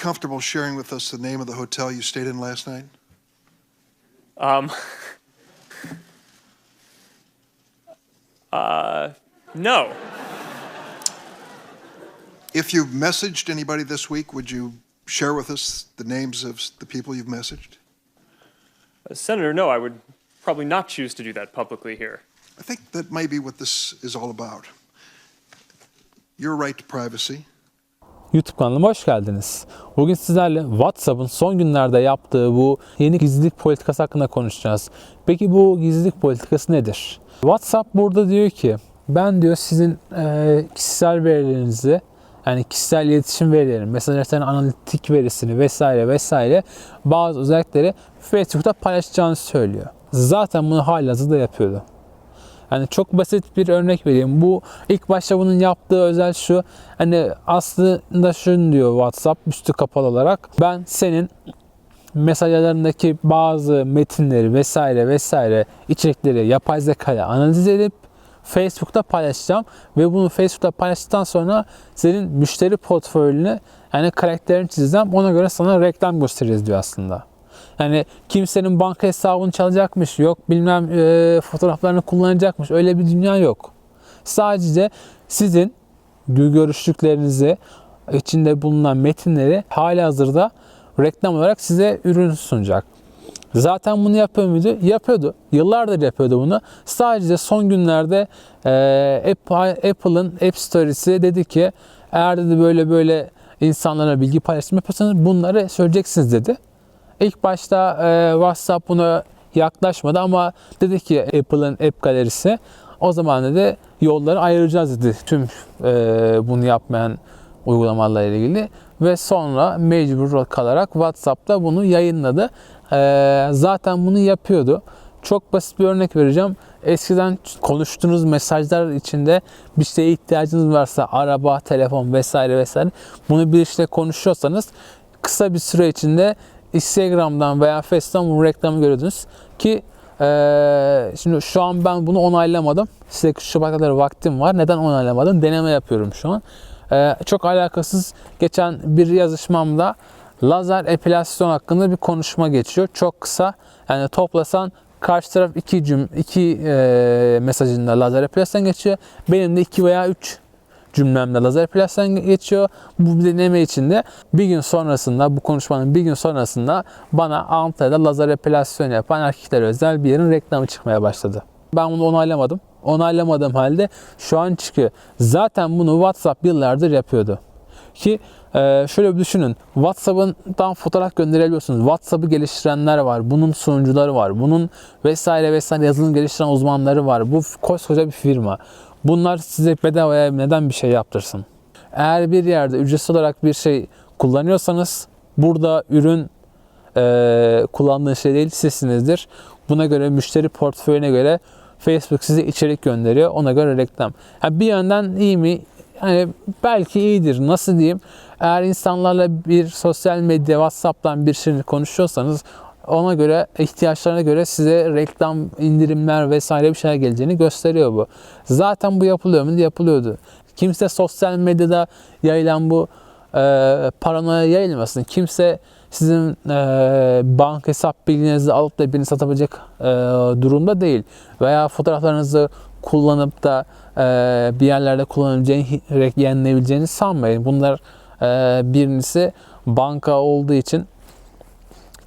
comfortable sharing with us the name of the hotel you stayed in last night? Um, uh, no. If you've messaged anybody this week, would you share with us the names of the people you've messaged? Uh, Senator, no, I would probably not choose to do that publicly here. I think that may be what this is all about. Your right to privacy. YouTube kanalıma hoş geldiniz. Bugün sizlerle WhatsApp'ın son günlerde yaptığı bu yeni gizlilik politikası hakkında konuşacağız. Peki bu gizlilik politikası nedir? WhatsApp burada diyor ki ben diyor sizin e, kişisel verilerinizi yani kişisel iletişim verilerini, mesajların analitik verisini vesaire vesaire bazı özellikleri Facebook'ta paylaşacağını söylüyor. Zaten bunu halihazırda yapıyordu. Hani çok basit bir örnek vereyim. Bu ilk başta bunun yaptığı özel şu. Hani aslında şunu diyor WhatsApp üstü kapalı olarak. Ben senin mesajlarındaki bazı metinleri vesaire vesaire içerikleri yapay zekayla analiz edip Facebook'ta paylaşacağım ve bunu Facebook'ta paylaştıktan sonra senin müşteri portföyünü yani karakterini çizeceğim. Ona göre sana reklam gösteririz diyor aslında. Yani kimsenin banka hesabını çalacakmış yok bilmem e, fotoğraflarını kullanacakmış öyle bir dünya yok. Sadece sizin görüştüklerinizi içinde bulunan metinleri hali hazırda reklam olarak size ürün sunacak. Zaten bunu yapıyor muydu? Yapıyordu. Yıllardır yapıyordu bunu. Sadece son günlerde e, Apple'ın App Store'si dedi ki eğer dedi böyle böyle insanlara bilgi paylaşımı yapıyorsanız bunları söyleyeceksiniz dedi. İlk başta e, WhatsApp buna yaklaşmadı ama dedi ki Apple'ın App galerisi o zaman dedi yolları ayıracağız dedi tüm e, bunu yapmayan uygulamalarla ilgili ve sonra mecbur kalarak WhatsApp'ta bunu yayınladı. E, zaten bunu yapıyordu. Çok basit bir örnek vereceğim. Eskiden konuştuğunuz mesajlar içinde bir şeye ihtiyacınız varsa araba, telefon vesaire vesaire bunu bir işte konuşuyorsanız kısa bir süre içinde Instagram'dan veya Facebook'tan bu reklamı görüyordunuz ki ee, şimdi şu an ben bunu onaylamadım. Size Şubat'a kadar vaktim var. Neden onaylamadım? Deneme yapıyorum şu an. Ee, çok alakasız geçen bir yazışmamda lazer epilasyon hakkında bir konuşma geçiyor. Çok kısa. Yani toplasan karşı taraf iki cüm iki e, mesajında lazer epilasyon geçiyor. Benim de iki veya üç cümlemde lazer epilasyon geçiyor. Bu deneme içinde bir gün sonrasında bu konuşmanın bir gün sonrasında bana Antalya'da lazer epilasyon yapan erkeklere özel bir yerin reklamı çıkmaya başladı. Ben bunu onaylamadım. Onaylamadığım halde şu an çıkıyor. Zaten bunu WhatsApp yıllardır yapıyordu. Ki e, şöyle bir düşünün. WhatsApp'tan fotoğraf gönderebiliyorsunuz. WhatsApp'ı geliştirenler var. Bunun sunucuları var. Bunun vesaire vesaire yazılım geliştiren uzmanları var. Bu koskoca bir firma. Bunlar size bedavaya neden bir şey yaptırsın? Eğer bir yerde ücretsiz olarak bir şey kullanıyorsanız burada ürün e, kullandığınız şey değil sizsinizdir. Buna göre müşteri portföyüne göre Facebook size içerik gönderiyor. Ona göre reklam. Yani bir yönden iyi mi? Yani belki iyidir. Nasıl diyeyim? Eğer insanlarla bir sosyal medya, WhatsApp'tan bir şey konuşuyorsanız ona göre ihtiyaçlarına göre size reklam, indirimler vesaire bir şeyler geleceğini gösteriyor bu. Zaten bu yapılıyor mu? Yapılıyordu. Kimse sosyal medyada yayılan bu e, paranoya yayılmasın. Kimse sizin e, banka hesap bilginizi alıp da birini satabilecek e, durumda değil. Veya fotoğraflarınızı kullanıp da e, bir yerlerde kullanabileceğini, yenilebileceğini sanmayın. Bunlar e, birincisi banka olduğu için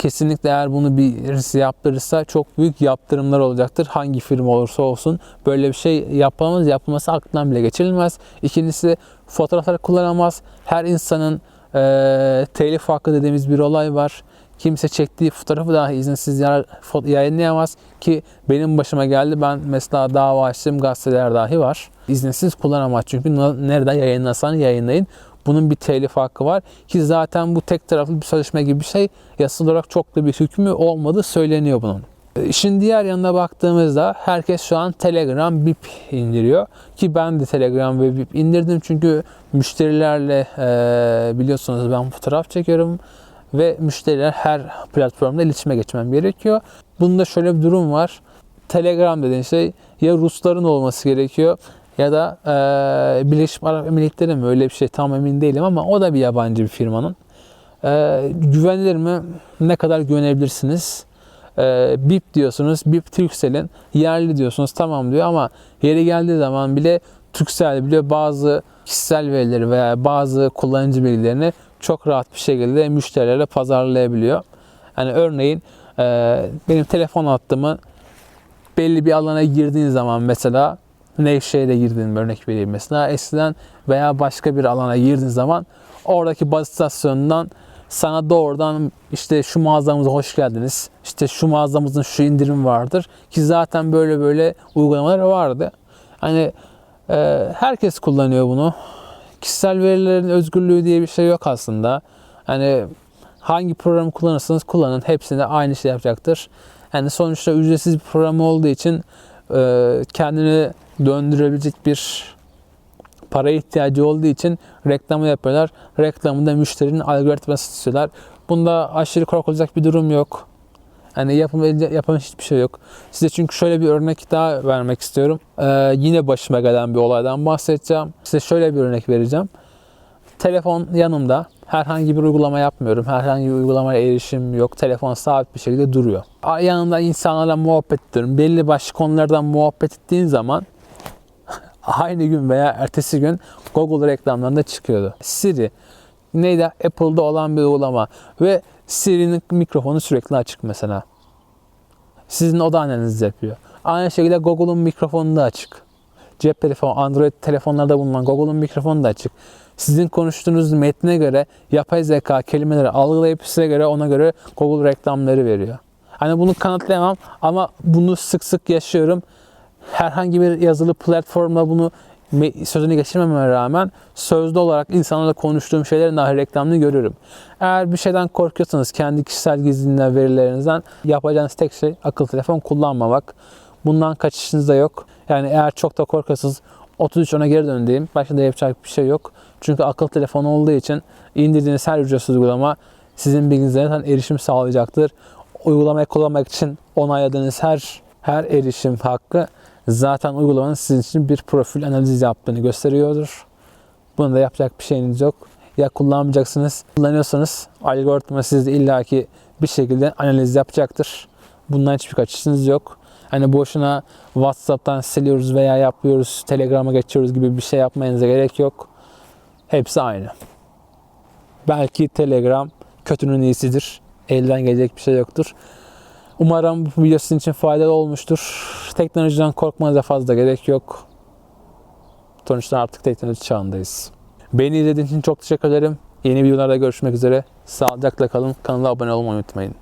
kesinlikle eğer bunu birisi yaptırırsa çok büyük yaptırımlar olacaktır. Hangi firma olursa olsun böyle bir şey yapamaz, yapılması aklından bile geçirilmez. İkincisi fotoğrafları kullanamaz. Her insanın e, telif hakkı dediğimiz bir olay var. Kimse çektiği fotoğrafı dahi izinsiz yayınlayamaz ki benim başıma geldi. Ben mesela dava açtığım gazeteler dahi var. İzinsiz kullanamaz çünkü nerede yayınlasan yayınlayın. Bunun bir telif hakkı var ki zaten bu tek taraflı bir sözleşme gibi bir şey yasal olarak çok da bir hükmü olmadığı söyleniyor bunun. İşin diğer yanına baktığımızda herkes şu an Telegram BIP indiriyor. Ki ben de Telegram ve BIP indirdim çünkü müşterilerle e, biliyorsunuz ben fotoğraf çekiyorum ve müşteriler her platformda iletişime geçmem gerekiyor. Bunda şöyle bir durum var. Telegram dediğin şey ya Rusların olması gerekiyor ya da e, Birleşik Arap Emirlikleri mi öyle bir şey tam emin değilim ama o da bir yabancı bir firmanın. Ee, güvenilir mi? Ne kadar güvenebilirsiniz? Ee, BIP diyorsunuz. BIP Turkcell'in yerli diyorsunuz. Tamam diyor ama yeri geldiği zaman bile Turkcell bile bazı kişisel verileri veya bazı kullanıcı bilgilerini çok rahat bir şekilde müşterilere pazarlayabiliyor. Yani örneğin e, benim telefon hattımı belli bir alana girdiğin zaman mesela Nevşehir'e girdiğin örnek vereyim mesela eskiden veya başka bir alana girdiğin zaman oradaki baz istasyonundan sana doğrudan işte şu mağazamıza hoş geldiniz. İşte şu mağazamızın şu indirim vardır ki zaten böyle böyle uygulamalar vardı. Hani e, herkes kullanıyor bunu. Kişisel verilerin özgürlüğü diye bir şey yok aslında. Hani hangi programı kullanırsanız kullanın hepsinde aynı şey yapacaktır. Yani sonuçta ücretsiz bir program olduğu için kendini döndürebilecek bir para ihtiyacı olduğu için reklamı yapıyorlar. Reklamı da müşterinin algoritması istiyorlar. Bunda aşırı korkulacak bir durum yok. Yani yapım, yapan hiçbir şey yok. Size çünkü şöyle bir örnek daha vermek istiyorum. Ee, yine başıma gelen bir olaydan bahsedeceğim. Size şöyle bir örnek vereceğim. Telefon yanımda. Herhangi bir uygulama yapmıyorum. Herhangi bir uygulamaya erişim yok. Telefon sabit bir şekilde duruyor. A- Yanımda insanlarla muhabbet ediyorum. Belli başlı konulardan muhabbet ettiğin zaman aynı gün veya ertesi gün Google reklamlarında çıkıyordu. Siri neydi? Apple'da olan bir uygulama ve Siri'nin mikrofonu sürekli açık mesela. Sizin oda analizi yapıyor. Aynı şekilde Google'un mikrofonu da açık. Cep telefonu, Android telefonlarda bulunan Google'un mikrofonu da açık. Sizin konuştuğunuz metne göre yapay zeka kelimeleri algılayıp size göre ona göre Google reklamları veriyor. Hani bunu kanıtlayamam ama bunu sık sık yaşıyorum. Herhangi bir yazılı platformla bunu sözünü geçirmememe rağmen sözlü olarak insanlarla konuştuğum şeylerin dahi reklamını görüyorum. Eğer bir şeyden korkuyorsanız kendi kişisel gizliliğinden, verilerinizden yapacağınız tek şey akıllı telefon kullanmamak. Bundan kaçışınız da yok. Yani eğer çok da korkuyorsanız 33 ona geri dön diyeyim. Başka da yapacak bir şey yok. Çünkü akıllı telefon olduğu için indirdiğiniz her ücretsiz uygulama sizin bilginize zaten erişim sağlayacaktır. Uygulamayı kullanmak için onayladığınız her her erişim hakkı zaten uygulamanın sizin için bir profil analiz yaptığını gösteriyordur. Bunda da yapacak bir şeyiniz yok. Ya kullanmayacaksınız, kullanıyorsanız algoritma sizde illaki bir şekilde analiz yapacaktır. Bundan hiçbir kaçışınız yok. Hani boşuna WhatsApp'tan siliyoruz veya yapıyoruz, Telegram'a geçiyoruz gibi bir şey yapmanıza gerek yok. Hepsi aynı. Belki Telegram kötünün iyisidir. Elden gelecek bir şey yoktur. Umarım bu video sizin için faydalı olmuştur. Teknolojiden korkmanıza fazla gerek yok. Sonuçta artık teknoloji çağındayız. Beni izlediğiniz için çok teşekkür ederim. Yeni videolarda görüşmek üzere. Sağlıcakla kalın. Kanala abone olmayı unutmayın.